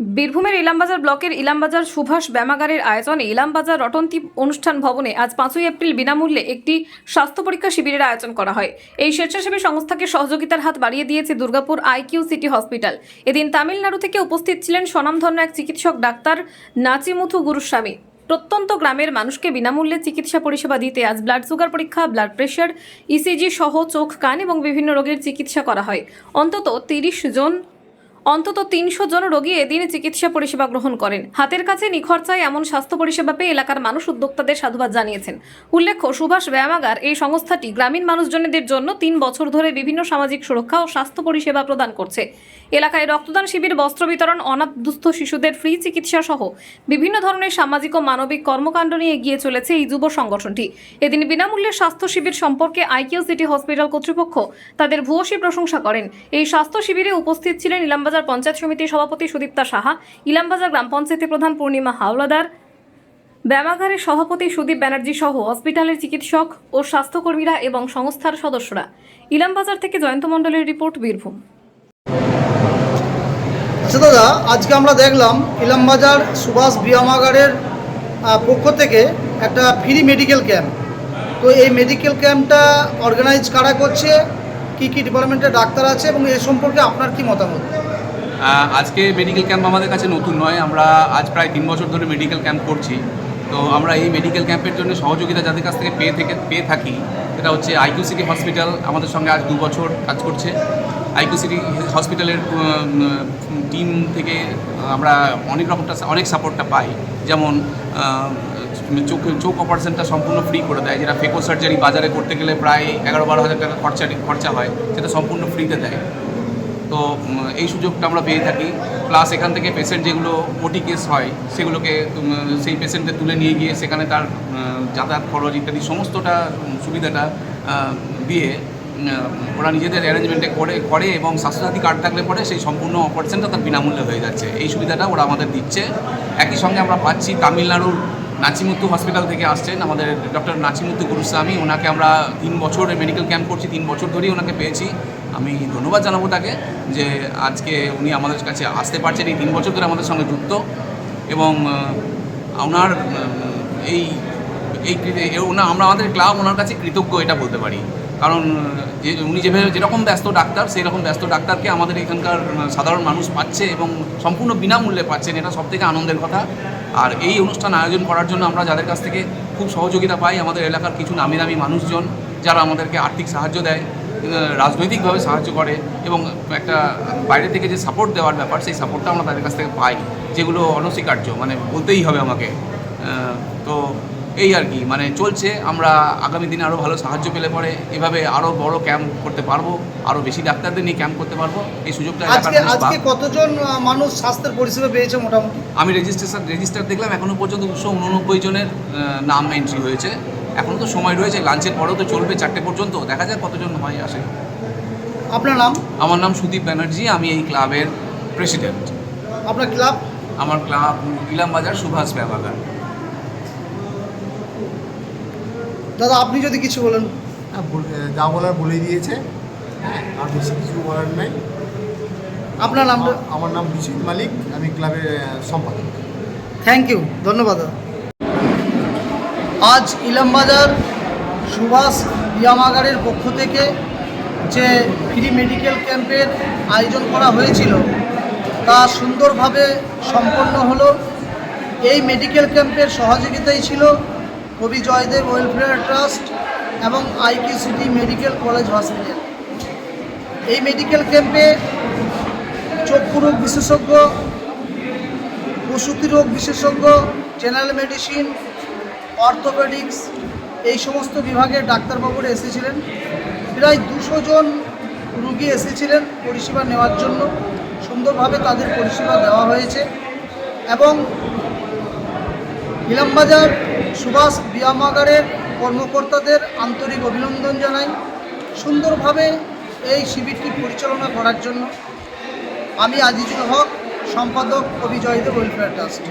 বীরভূমের ইলামবাজার ব্লকের ইলামবাজার সুভাষ ব্যামাগারের আয়োজনে ইলামবাজার রটন্তী অনুষ্ঠান ভবনে আজ পাঁচই এপ্রিল বিনামূল্যে একটি স্বাস্থ্য পরীক্ষা শিবিরের আয়োজন করা হয়। এই স্বেচ্ছাসেবী সংস্থাকে সহযোগিতার হাত বাড়িয়ে দিয়েছে দুর্গাপুর আইকিউ সিটি হসপিটাল। এদিন তামিলনাড়ু থেকে উপস্থিত ছিলেন স্বনামধন্য এক চিকিৎসক ডাক্তার নাচিমুথু গুরুস্বামী। প্রত্যন্ত গ্রামের মানুষকে বিনামূল্যে চিকিৎসা পরিষেবা দিতে আজ ব্লাড সুগার পরীক্ষা, ব্লাড প্রেশার ইসিজি সহ চোখ, কান এবং বিভিন্ন রোগের চিকিৎসা করা হয়। অন্তত তিরিশ জন অন্তত তিনশো জন রোগী এদিন চিকিৎসা পরিষেবা গ্রহণ করেন। হাতের কাছে নিখরচায় এমন স্বাস্থ্য পরিষেবা পেয়ে এলাকার মানুষ উদ্যোক্তাদের সাধুবাদ জানিয়েছেন। উল্লেখ্য, সুভাষ ব্যায়ামাগার এই সংস্থাটি গ্রামীণ মানুষজনদের জন্য তিন বছর ধরে বিভিন্ন সামাজিক সুরক্ষা ও স্বাস্থ্য পরিষেবা প্রদান করছে। এলাকায় রক্তদান শিবির, বস্ত্র বিতরণ অনাথ দুস্থ শিশুদের ফ্রি চিকিৎসা সহ বিভিন্ন ধরনের সামাজিক ও মানবিক কর্মকাণ্ড নিয়ে এগিয়ে চলেছে এই যুব সংগঠনটি। এদিন বিনামূল্যে স্বাস্থ্য শিবির সম্পর্কে আইকিউ সিটি হসপিটাল কর্তৃপক্ষ তাদের ভূয়সী প্রশংসা করেন। এই স্বাস্থ্য শিবিরে উপস্থিত ছিলেন ইলামবাজার পঞ্চায়েত সমিতির সভাপতি সুদীপ্তা সাহা, ইলামবাজার গ্রাম পঞ্চায়েতের প্রধান পূর্ণিমা হাওলাদার, ব্যায়ামাগারের সভাপতি সুদীপ ব্যানার্জি সহ হসপিটালের চিকিৎসক ও স্বাস্থ্যকর্মীরা এবং সংস্থার সদস্যরা। ইলামবাজার থেকে জয়ন্ত মণ্ডলের রিপোর্ট, বীরভূম। আচ্ছা দাদা, আজকে আমরা দেখলাম ইলামবাজার সুভাষ বিয়ামাগারের পক্ষ থেকে একটা ফ্রি মেডিকেল ক্যাম্প তো এই মেডিকেল ক্যাম্পটা অর্গানাইজ কারা করছে? কি কি ডিপার্টমেন্টের ডাক্তার আছে? এবং এ সম্পর্কে আপনার কি মতামত? আজকে মেডিকেল ক্যাম্প আমাদের কাছে নতুন নয়। আমরা আজ প্রায় তিন বছর ধরে মেডিকেল ক্যাম্প করছি। তো আমরা এই মেডিকেল ক্যাম্পের জন্য সহযোগিতা যাদের কাছ থেকে পেয়ে থেকে পেয়ে থাকি, সেটা হচ্ছে আইকিউ সিটি হসপিটাল আমাদের সঙ্গে আজ দু বছর কাজ করছে। আইকিউ সিটি হসপিটালের টিম থেকে আমরা অনেক রকমটা অনেক সাপোর্টটা পাই। যেমন চোখ চোখ অপারেশনটা সম্পূর্ণ ফ্রি করে দেয়। যেটা ফেকো সার্জারি বাজারে করতে গেলে প্রায় এগারো বারো হাজার টাকা খরচা খরচা হয়, সেটা সম্পূর্ণ ফ্রিতে দেয়। তো এই সুযোগটা আমরা পেয়ে থাকি। প্লাস এখান থেকে পেশেন্ট যেগুলো ওটি কেস হয়, সেগুলোকে সেই পেশেন্টকে তুলে নিয়ে গিয়ে সেখানে তার যাতায়াত খরচ ইত্যাদি সমস্তটা সুবিধাটা দিয়ে ওরা নিজেদের অ্যারেঞ্জমেন্টে করে করে এবং স্বাস্থ্যসাথী কার্ড থাকলে পরে সেই সম্পূর্ণ অপারেশনটা তার বিনামূল্যে হয়ে যাচ্ছে। এই সুবিধাটা ওরা আমাদের দিচ্ছে। একই সঙ্গে আমরা পাচ্ছি তামিলনাড়ুর নাচিমুত্তু হসপিটাল থেকে আসছেন আমাদের ডক্টর নাচিমুত্তু গুরুস্বামী। ওনাকে আমরা তিন বছর মেডিকেল ক্যাম্প করছি, তিন বছর ধরেই ওনাকে পেয়েছি। আমি ধন্যবাদ জানাব তাকে যে আজকে উনি আমাদের কাছে আসতে পারছেন। এই তিন বছর ধরে আমাদের সঙ্গে যুক্ত এবং ওনার এই এই আমরা আমাদের ক্লাব ওনার কাছে কৃতজ্ঞ, এটা বলতে পারি। কারণ যে উনি যেভাবে যেরকম ব্যস্ত ডাক্তার সেই রকম ব্যস্ত ডাক্তারকে আমাদের এখানকার সাধারণ মানুষ পাচ্ছে এবং সম্পূর্ণ বিনামূল্যে পাচ্ছেন, এটা সবথেকে আনন্দের কথা। আর এই অনুষ্ঠান আয়োজন করার জন্য আমরা যাদের কাছ থেকে খুব সহযোগিতা পাই, আমাদের এলাকার কিছু নামি দামি মানুষজন, যারা আমাদেরকে আর্থিক সাহায্য দেয় রাজনৈতিকভাবে সাহায্য করে এবং একটা বাইরে থেকে যে সাপোর্ট দেওয়ার ব্যাপার, সেই সাপোর্টটা আমরা তাদের কাছ থেকে পাই, যেগুলো অনস্বীকার্য মানে বলতেই হবে আমাকে। তো এই আর কি মানে চলছে আমরা আগামী দিনে আরও ভালো সাহায্য পেলে পরে এভাবে আরও বড় ক্যাম্প করতে পারব আরও বেশি ডাক্তারদের নিয়ে ক্যাম্প করতে পারব এই সুযোগটা আজকে আজকে কতজন মানুষ স্বাস্থ্যের পরিষেবা পেয়েছে মোটামুটি? আমি রেজিস্ট্রেশন রেজিস্টার দেখলাম এখনও পর্যন্ত দুশো উননব্বই জনের নাম এন্ট্রি হয়েছে। এখনও তো সময় রয়েছে লাঞ্চের পরেও তো চলবে চারটে পর্যন্ত দেখা যায় কতজন হয় আসে। আপনার নাম? আমার নাম সুদীপ ব্যানার্জি আমি এই ক্লাবের প্রেসিডেন্ট আপনার ক্লাব আমার ক্লাব ইলাম বাজার সুভাষ ব্যাবাগার দাদা আপনি যদি কিছু বলেন। হ্যাঁ, যা বলার বলে দিয়েছে। হ্যাঁ আর বেশি কিছু বলার নেই। আপনার নাম আমার- নাম বিশ্বজিৎ মালিক আমি ক্লাবের সম্পাদক। থ্যাংক ইউ ধন্যবাদ দাদা। আজ ইলামবাজার সুভাষ বিয়ামাগারের পক্ষ থেকে যে ফ্রি মেডিকেল ক্যাম্পের আয়োজন করা হয়েছিল তা সুন্দরভাবে সম্পন্ন হলো। এই মেডিকেল ক্যাম্পের সহযোগিতাই ছিল কবি জয়দেব ওয়েলফেয়ার ট্রাস্ট এবং IQ city medical college hospital এই মেডিকেল ক্যাম্পে চক্ষু রোগ বিশেষজ্ঞ প্রসূতি রোগ বিশেষজ্ঞ জেনারেল মেডিসিন অর্থোপেডিক্স এই সমস্ত বিভাগের ডাক্তারবাবুরা এসেছিলেন। প্রায় দুশো জন রুগী এসেছিলেন পরিষেবা নেওয়ার জন্য। সুন্দরভাবে তাদের পরিষেবা দেওয়া হয়েছে এবং ইলামবাজার সুভাষ ব্যায়ামাগারের কর্মকর্তাদের আন্তরিক অভিনন্দন জানাই। সুন্দরভাবে এই শিবিরটি পরিচালনা করার জন্য আমি আজিজুল হক, সম্পাদক কবি জয়দেব ওয়েলফেয়ার ট্রাস্ট।